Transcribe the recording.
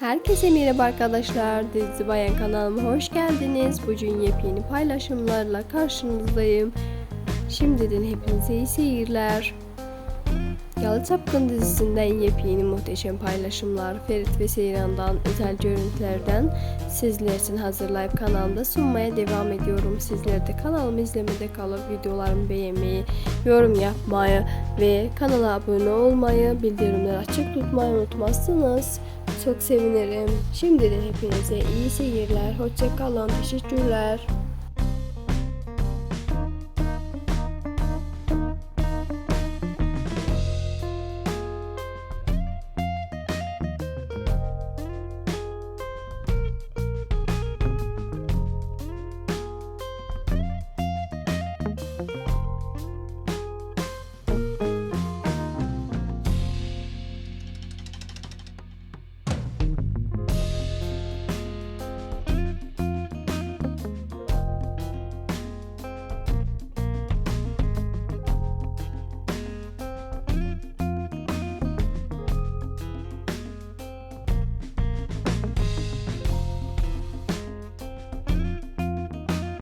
Herkese merhaba arkadaşlar. Dizi Bayan kanalıma hoş geldiniz. Bugün yepyeni paylaşımlarla karşınızdayım. Şimdiden hepinize iyi seyirler. Yalı Çapkın dizisinden yepyeni muhteşem paylaşımlar, Ferit ve Seyran'dan özel görüntülerden sizler için hazırlayıp kanalımda sunmaya devam ediyorum. Sizler de kanalımı izlemede kalıp videolarımı beğenmeyi, yorum yapmayı ve kanala abone olmayı, bildirimleri açık tutmayı unutmazsınız. Çok sevinirim. Şimdiden hepinize iyi seyirler. Hoşça kalın. Teşekkürler.